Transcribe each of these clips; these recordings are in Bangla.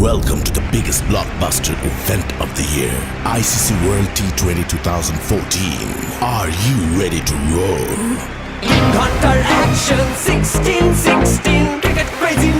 Welcome to the biggest blockbuster event of the year, ICC World T20 2014. Are you ready to roll? Got action sixteen, sixteen, 16 cricket crazy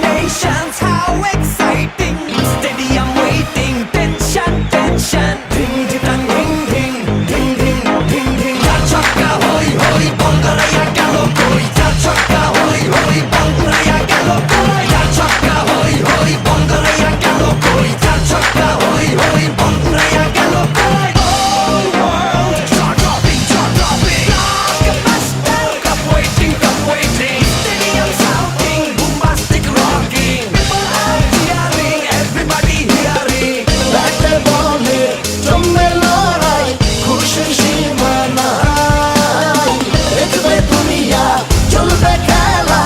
চলবে খেলা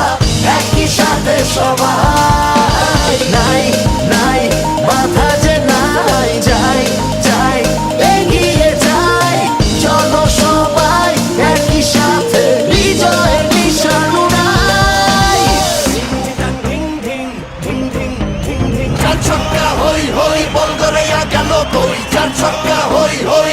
একই সাথে সবাই নাই নাই মাথা যে নাই যাই যাই এগিয়ে যাই চলো সবাই একই সাথে বিজয় নিশানু নাই চার ছক্কা হই হই, বল গড়াইয়া গেল কই? চার ছক্কা হই হই